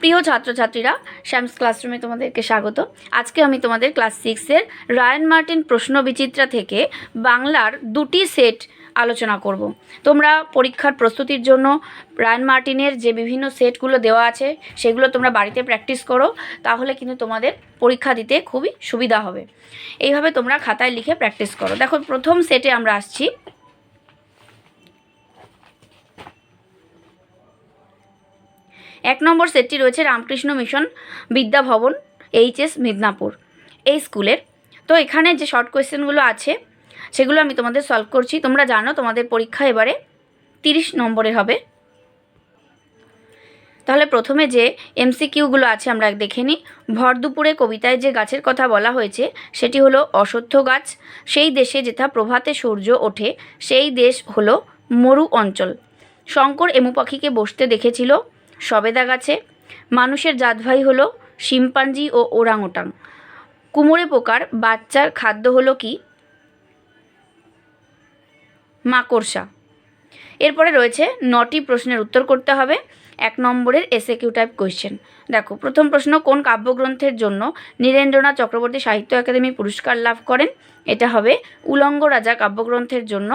প্রিয় ছাত্রছাত্রীরা, শ্যামস ক্লাসরুমে তোমাদেরকে স্বাগত। আজকে আমি তোমাদের ক্লাস সিক্সের রায়ান মার্টিন প্রশ্ন বিচিত্রা থেকে বাংলার দুটি সেট আলোচনা করব। তোমরা পরীক্ষার প্রস্তুতির জন্য রায়ান মার্টিনের যে বিভিন্ন সেটগুলো দেওয়া আছে, সেগুলো তোমরা বাড়িতে প্র্যাকটিস করো, তাহলে কিন্তু তোমাদের পরীক্ষা দিতে খুবই সুবিধা হবে। এইভাবে তোমরা খাতায় লিখে প্র্যাকটিস করো। দেখো, প্রথম সেটে আমরা আসছি। এক নম্বর সেটটি রয়েছে রামকৃষ্ণ মিশন বিদ্যা ভবন, এইচএস মিদনাপুর, এই স্কুলের। তো এখানে যে শর্ট কোয়েশ্চেনগুলো আছে, সেগুলো আমি তোমাদের সলভ করছি। তোমরা জানো তোমাদের পরীক্ষা এবারে তিরিশ নম্বরের হবে। তাহলে প্রথমে যে এমসিকিউগুলো আছে আমরা দেখে নিই। ভর দুপুরে কবিতায় যে গাছের কথা বলা হয়েছে, সেটি হলো অশ্বত্থ গাছ। সেই দেশে যেথা প্রভাতে সূর্য ওঠে, সেই দেশ হলো মরু অঞ্চল। শঙ্কর এমু পাখিকে বসতে দেখেছিল। সবেদা গাছে। মানুষের জাতভাই হলো শিম্পাঞ্জি ও ওরাংওটাং কুমোরে পোকার বাচ্চার খাদ্য হলো কি? মাকড়সা। এরপরে রয়েছে নটি প্রশ্নের উত্তর করতে হবে। এক নম্বরের এসএ কিউ টাইপ কোয়েশ্চেন। দেখো, প্রথম প্রশ্ন, কোন কাব্যগ্রন্থের জন্য নীরেন্দ্রনাথ চক্রবর্তী সাহিত্য একাডেমি পুরস্কার লাভ করেন? এটা হবে উলঙ্গ রাজা কাব্যগ্রন্থের জন্য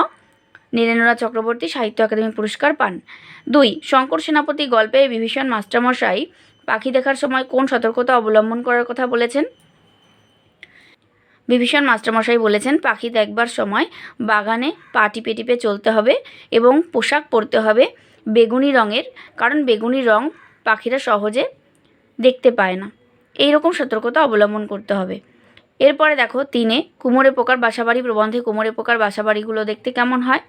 নীরেন্দ্রনাথ চক্রবর্তী সাহিত্য একাডেমি পুরস্কার পান। দুই, শঙ্কর সেনাপতি গল্পে বিভীষণ মাস্টারমশাই, পাখি দেখার সময় কোন সতর্কতা অবলম্বন করার কথা বলেছেন? বিভীষণ মাস্টারমশাই বলেছেন, পাখি দেখবার সময় বাগানে পা টিপে টিপে চলতে হবে এবং পোশাক পরতে হবে বেগুনি রঙের, কারণ বেগুনি রং পাখিরা সহজে দেখতে পায় না। এই রকম সতর্কতা অবলম্বন করতে হবে। এরপরে দেখো, তিনে কুমোরে পোকার বাসাবাড়ি প্রবন্ধে কুমোরে পোকার বাসাবাড়িগুলো দেখতে কেমন হয়?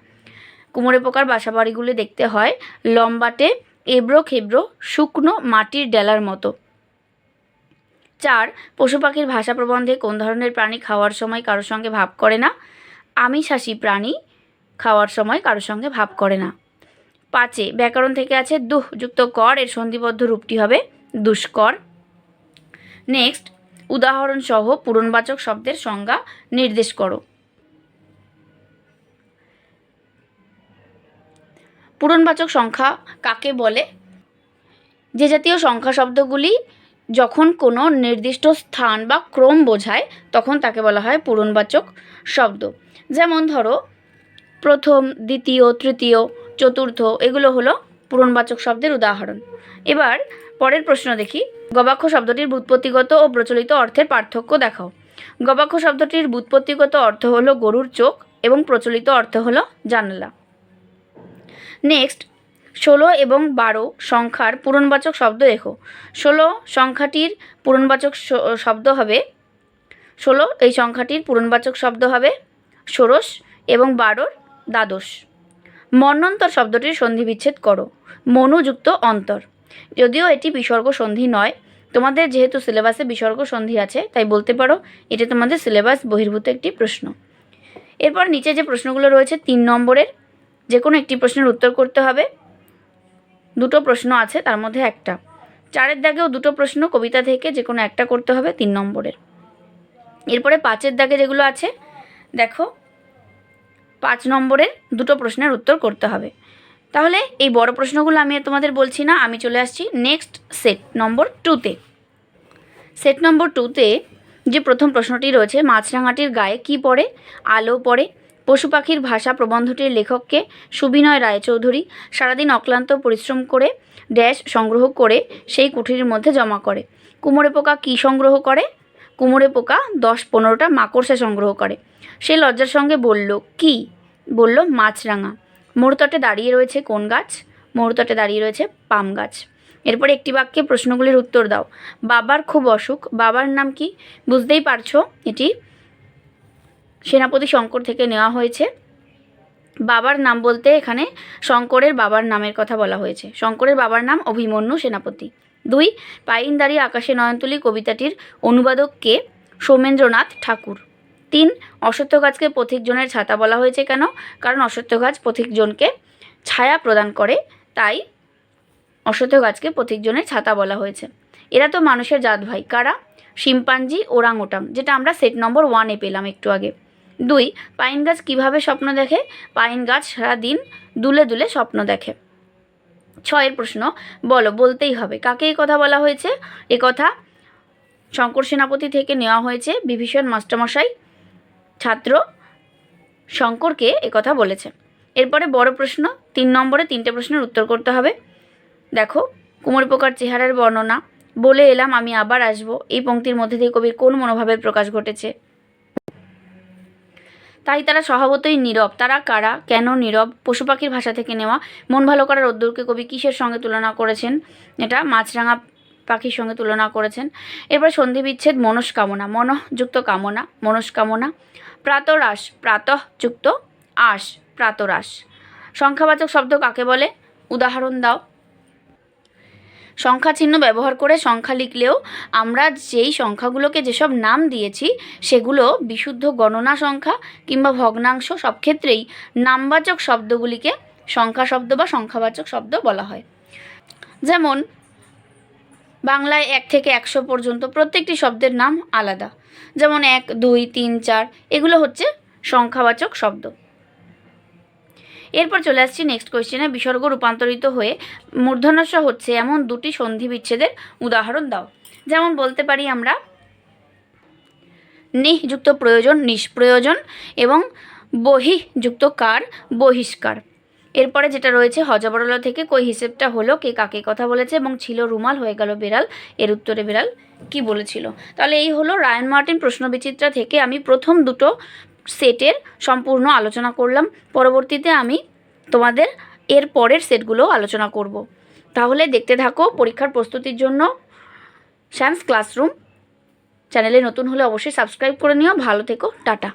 কুমোরে পোকার বাসাবাড়িগুলি দেখতে হয় লম্বাটে, এবড়ো খেবড়ো, শুকনো মাটির ডেলার মতো। চার, পশু পাখির ভাষা প্রবন্ধে কোন ধরনের প্রাণী খাওয়ার সময় কারোর সঙ্গে ভাব করে না? আমিষাসী প্রাণী খাওয়ার সময় কারোর সঙ্গে ভাব করে না। পাঁচে, ব্যাকরণ থেকে আছে দুহ যুক্ত কর, এর সন্ধিবদ্ধ রূপটি হবে দুষ্কর। নেক্সট, উদাহরণসহ পূরণবাচক শব্দের সংজ্ঞা নির্দেশ করো। পূরণবাচক সংখ্যা কাকে বলে? যে জাতীয় সংখ্যা শব্দগুলি যখন কোনো নির্দিষ্ট স্থান বা ক্রম বোঝায়, তখন তাকে বলা হয় পূরণবাচক শব্দ। যেমন ধরো, প্রথম, দ্বিতীয়, তৃতীয়, চতুর্থ, এগুলো হলো পূরণবাচক শব্দের উদাহরণ। এবার পরের প্রশ্ন দেখি। গবাক্ষ শব্দটির ব্যুৎপত্তিগত ও প্রচলিত অর্থের পার্থক্য দেখাও। গবাক্ষ শব্দটির ব্যুৎপত্তিগত অর্থ হলো গরুর চোখ এবং প্রচলিত অর্থ হলো জানালা। নেক্সট ষোলো এবং বারো সংখ্যার পূরণবাচক শব্দ লেখো ষোলো সংখ্যাটির পূরণবাচক শব্দ হবে। ষোলো এই সংখ্যাটির পূরণবাচক শব্দ হবে ষোড়শ এবং বারোর দ্বাদশ। মন্বন্তর শব্দটির সন্ধি বিচ্ছেদ করো। মনুযুক্ত অন্তর। যদিও এটি বিসর্গ সন্ধি নয়, তোমাদের যেহেতু সিলেবাসে বিসর্গ সন্ধি আছে, তাই বলতে পারো, এটা তোমাদের সিলেবাস বহির্ভূত একটি প্রশ্ন। এরপর নিচে যে প্রশ্নগুলো রয়েছে, তিন নম্বরের যে কোনো একটি প্রশ্নের উত্তর করতে হবে। দুটো প্রশ্ন আছে, তার মধ্যে একটা। চারের দাগেও দুটো প্রশ্ন কবিতা থেকে যে কোনো একটা করতে হবে তিন নম্বরের। এরপরে পাঁচের দাগে যেগুলো আছে, দেখো, পাঁচ নম্বরের দুটো প্রশ্নের উত্তর করতে হবে। তাহলে এই বড় প্রশ্নগুলো আমি তোমাদের বলছি না, আমি চলে আসছি নেক্সট সেট নম্বর টুতে। সেট নম্বর টুতে যে প্রথম প্রশ্নটি রয়েছে, মাছরাঙাটির গায়ে কি পড়ে, আলো পড়ে পশু পাখির ভাষা প্রবন্ধটির লেখককে সুবিনয় রায়চৌধুরী সারাদিন অক্লান্ত পরিশ্রম করে ড্যাশ সংগ্রহ করে সেই কুঠিরের মধ্যে জমা করে। কুমোরে পোকা কী সংগ্রহ করে? কুমোরে পোকা দশ পনেরোটা মাকড়সা সংগ্রহ করে। সে লজ্জার সঙ্গে বলল, কি? বলল, মাছরাঙা। মোড়তটে দাঁড়িয়ে রয়েছে কোন গাছ? মোড়তটে দাঁড়িয়ে রয়েছে পাম গাছ। এরপরে একটি বাক্যে প্রশ্নগুলির উত্তর দাও। বাবার খুব অসুখ। বাবার নাম কি? বুঝতেই পারছ, এটি সেনাপতি শঙ্কর থেকে নেওয়া হয়েছে। বাবার নাম বলতে এখানে শঙ্করের বাবার নামের কথা বলা হয়েছে। শঙ্করের বাবার নাম অভিমন্যু সেনাপতি। দুই, পাইনদারি আকাশে নয়নতুলি কবিতাটির অনুবাদক কে? সৌমেন্দ্রনাথ ঠাকুর। তিন অশ্বত্থ গাছকে পথিকজনের ছাতা বলা হয়েছে কেন? কারণ অশ্বত্থ গাছ পথিকজনকে ছায়া প্রদান করে, তাই অশ্বত্থ গাছকে পথিকজনের ছাতা বলা হয়েছে। এরা তো মানুষের জাত ভাই। কারা? শিম্পাঞ্জি ওরাং ওটাং, যেটা আমরা সেট নম্বর ওয়ানে পেলাম একটু আগে। দুই, পাইন গাছ কীভাবে স্বপ্ন দেখে? পাইন গাছ সারাদিন দুলে দুলে স্বপ্ন দেখে। ছয়ের প্রশ্ন, বলো, বলতেই হবে। কাকে এই কথা বলা হয়েছে? এ কথা শঙ্কর সেনাপতি থেকে নেওয়া হয়েছে বিভীষণ মাস্টারমশাই। ছাত্র শঙ্করকে কথা বলেছে। এরপরে বড় প্রশ্ন, তিন নম্বরে তিনটে প্রশ্নের উত্তর করতে হবে। দেখো, কুমোর পোকার চেহারার বর্ণনা। বলে এলাম, আমি আবার আসব। এই পঙ্ক্তির মধ্যে দিয়ে কবির কোন মনোভাবের প্রকাশ ঘটেছে? তাই তারা স্বভাবতই নীরব। তারা কারা? কেন নীরব? পশু পাখির ভাষা থেকে নেওয়া। মন ভালো করার রোদ্দুরকে কবি কিসের সঙ্গে তুলনা করেছেন? এটা মাছরাঙা পাখির সঙ্গে তুলনা করেছেন। এরপর সন্ধি বিচ্ছেদ, মনস্কামনা। মনযুক্ত কামনা, মনস্কামনা। প্রাতরাস প্রাতঃযুক্ত আস প্রাতরাস সংখ্যাবাচক শব্দ কাকে বলে? উদাহরণ দাও। সংখ্যা চিহ্ন ব্যবহার করে সংখ্যা লিখলেও আমরা যেই সংখ্যাগুলোকে যেসব নাম দিয়েছি, সেগুলো বিশুদ্ধ গণনা সংখ্যা কিংবা ভগ্নাংশ সব ক্ষেত্রেই নামবাচক শব্দগুলিকে সংখ্যা শব্দ বা সংখ্যাবাচক শব্দ বলা হয়। যেমন, বাংলায় এক থেকে একশো পর্যন্ত প্রত্যেকটি শব্দের নাম আলাদা। যেমন এক, দুই, তিন, চার, এগুলো হচ্ছে সংখ্যাবাচক শব্দ। এরপর চলে আসছি নেক্সট কোয়েশ্চেনে বিসর্গ রূপান্তরিত হয়ে মূর্ধন্যস্ব হচ্ছে এমন দুটি সন্ধি বিচ্ছেদের উদাহরণ দাও। যেমন বলতে পারি আমরা, নিহযুক্ত প্রয়োজন নিষ্প্রয়োজন এবং বহিযুক্ত কার বহিষ্কার। এরপরে যেটা রয়েছে, হজবরলা থেকে কই হিসেবটা হলো, কে কাকে কথা বলেছে এবং ছিল রুমাল, হয়ে গেল বেড়াল, এর উত্তরে বেড়াল কি বলেছিল? তাহলে এই হলো রায়ন মার্টিন প্রশ্নবিচিত্রা থেকে আমি প্রথম দুটো সেটের সম্পূর্ণ আলোচনা করলাম। পরবর্তীতে আমি তোমাদের এর পরের সেটগুলো আলোচনা করব। তাহলে দেখতে থাকো পরীক্ষার প্রস্তুতির জন্য শ্যামস ক্লাসরুম চ্যানেলে নতুন হলে অবশ্যই সাবস্ক্রাইব করে নিও। ভালো থেকো। টাটা।